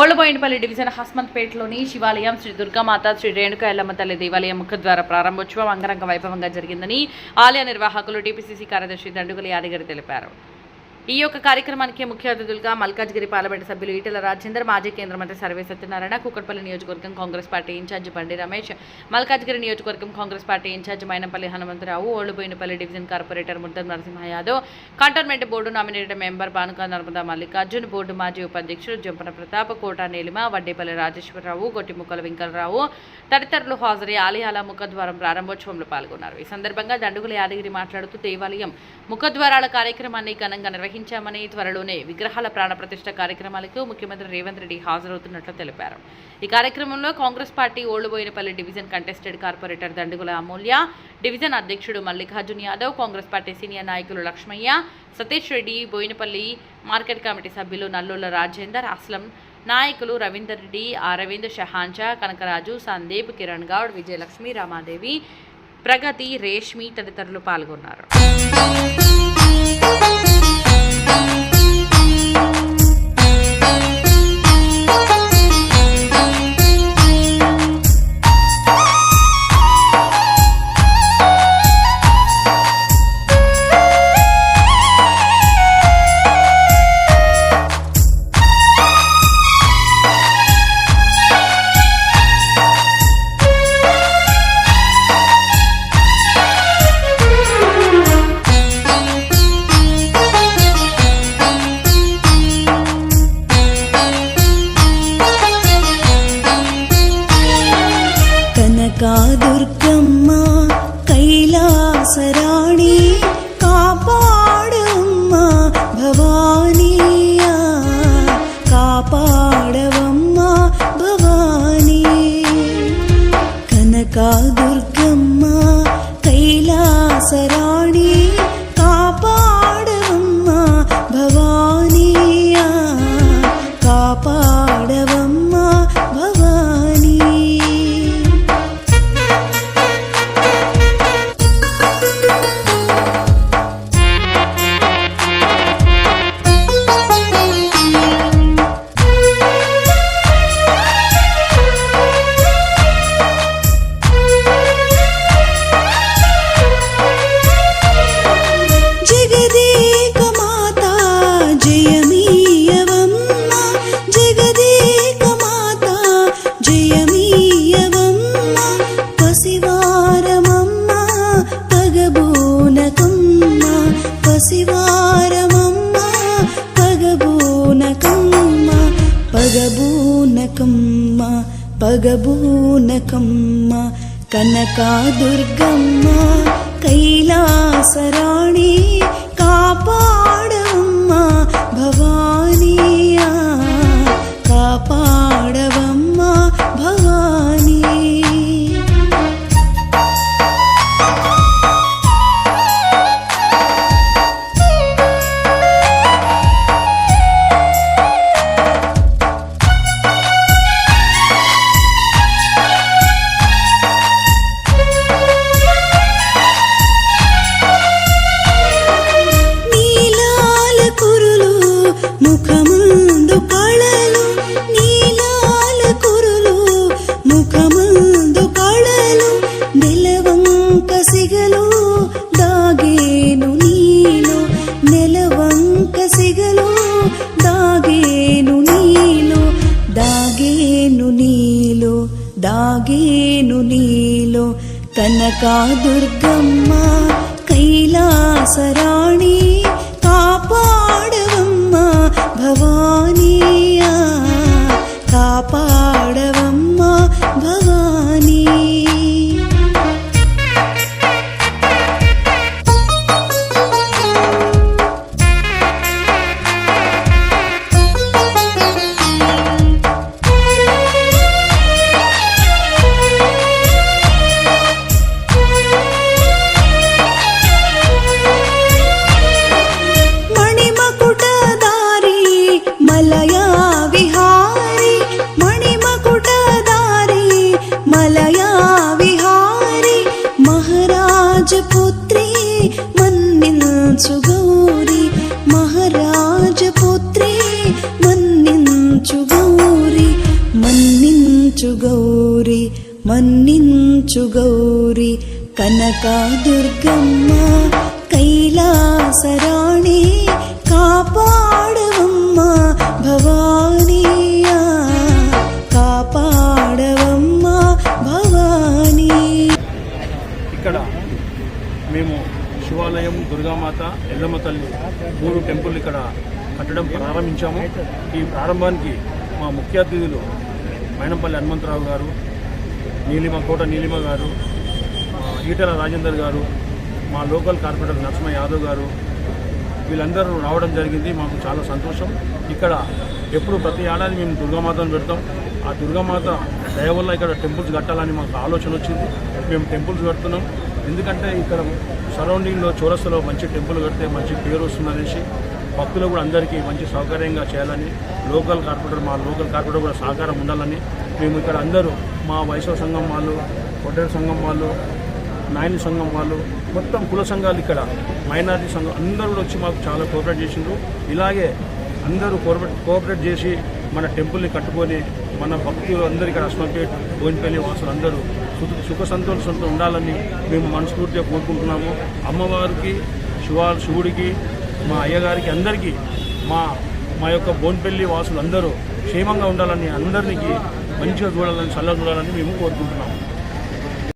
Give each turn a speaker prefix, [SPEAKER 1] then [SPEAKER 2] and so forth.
[SPEAKER 1] ఓల్డ్బోయినపల్లి division హస్మంత్పేటలోని శివాలయం శ్రీ దుర్గామాత శ్రీ రేణుక ఎల్లమ్మ తల్లి దేవాలయం ముఖ ద్వారా ప్రారంభోత్సవం అంగరంగ వైభవంగా జరిగిందని ఆలయ నిర్వాహకులు టీపీసీసీ కార్యదర్శి దండుగల యాదగిరి తెలిపారు. ఈ యొక్క కార్యక్రమానికి ముఖ్య అతిథులుగా మల్కాజ్గిరి పార్లమెంటు సభ్యులు ఈటెల రాజేందర్ మాజీ కేంద్ర మంత్రి సర్వే సత్యనారాయణ కూకట్పల్లి నియోజకవర్గం కాంగ్రెస్ పార్టీ ఇన్ఛార్జి బండి రమేష్ మల్కాజ్గిరి నియోజకవర్గం Congress party in-charge Mynampally Hanumantha Rao Old Bowenpally division corporator Muddam Narasimha Yadav cantonment board nominated member Banuka Narmada Mallikarjun board మాజీ ఉపాధ్యక్షుడు జంపన ప్రతాప్ కోట నీలిమ వడ్డేపల్లి రాజేశ్వరరావు గొట్టిముక్కల వెంకలరావు తదితరులు హాజరై ఆలయాల ముఖద్వారం ప్రారంభోత్సవంలో పాల్గొన్నారు. ఈ సందర్భంగా దండుగుల యాదగిరి మాట్లాడుతూ దేవాలయం ముఖద్వారాల కార్యక్రమాన్ని ఘనంగా నిర్వహించామని త్వరలోనే విగ్రహాల ప్రాణప్రతిష్ఠ కార్యక్రమాలకు ముఖ్యమంత్రి రేవంత్ రెడ్డి హాజరవుతున్నట్లు తెలిపారు. ఈ కార్యక్రమంలో Congress party Old Bowenpally division contested corporator Dandugula Amulya division అధ్యక్షుడు మల్లికార్జున్ యాదవ్ కాంగ్రెస్ పార్టీ సీనియర్ నాయకులు లక్ష్మయ్య సతీష్ రెడ్డి బోయినపల్లి మార్కెట్ కమిటీ సభ్యులు నల్లుల రాజేందర్ అస్లం నాయకులు రవీందర్ రెడ్డి అరవింద్ షహాంజా కనకరాజు సందీప్ కిరణ్ గౌడ్ విజయలక్ష్మి రామాదేవి ప్రగతి రేష్మి తదితరులు పాల్గొన్నారు.
[SPEAKER 2] పగబూనకమ్మ కనకాదుర్గమ్మ కైలాసరాణి కాపా దాగేను నీలో కనకా దుర్గమ్మ కైలాసరాణి కాపాడవమ్మ భవానీయా మన్నించు గౌరి మహారాజపుత్రి మన్నించు గౌరి మన్నించు గౌరి మన్నించు గౌరి. కనకా దుర్గమ్మ కైలాసరాణి కాపాడవమ్మ భవానీ.
[SPEAKER 3] దుర్గామాత ఎల్లమ్మ తల్లి మూడు టెంపుల్ ఇక్కడ కట్టడం ప్రారంభించాము. ఈ ప్రారంభానికి మా ముఖ్య అతిథులు మైనంపల్లి హనుమంతరావు గారు నీలిమ కోట నీలిమ గారు ఈటల రాజేందర్ గారు మా లోకల్ కార్పొరేటర్ నరసింహ యాదవ్ గారు వీళ్ళందరూ రావడం జరిగింది. మాకు చాలా సంతోషం. ఇక్కడ ఎప్పుడు ప్రతి ఏడాది మేము దుర్గామాతను పెడతాం. ఆ దుర్గామాత దయ వల్ల ఇక్కడ టెంపుల్స్ కట్టాలని మాకు ఆలోచన వచ్చింది. మేము టెంపుల్స్ కడుతున్నాం. ఎందుకంటే ఇక్కడ సరౌండింగ్లో చౌరస్తలో మంచి టెంపుల్ కడితే మంచి పేరు వస్తుందనేసి భక్తులు కూడా అందరికీ మంచి సౌకర్యంగా చేయాలని లోకల్ కార్పొరేటర్ మా లోకల్ కార్పొరేటర్ కూడా సహకారం ఉండాలని మేము ఇక్కడ అందరూ మా వైశవ సంఘం వాళ్ళు హోటల్ సంఘం వాళ్ళు నాయని సంఘం వాళ్ళు మొత్తం కుల సంఘాలు ఇక్కడ మైనారిటీ సంఘం అందరూ కూడా వచ్చి మాకు చాలా కోఆపరేట్ చేసిండ్రు. ఇలాగే అందరూ కోఆపరేట్ కోఆపరేట్ చేసి మన టెంపుల్ని కట్టుకొని మన భక్తులు అందరూ ఇక్కడ అస్మపేట్ భోజనపల్లి వాసులు అందరూ సుఖ సంతోషంతో ఉండాలని మేము మనస్ఫూర్తిగా కోరుకుంటున్నాము. అమ్మవారికి శివ శివుడికి మా అయ్యగారికి అందరికీ మా మా యొక్క బోన్పల్లి వాసులు అందరూ క్షేమంగా ఉండాలని అందరికీ మంచిగా చూడాలని చల్లగా చూడాలని మేము కోరుకుంటున్నాము.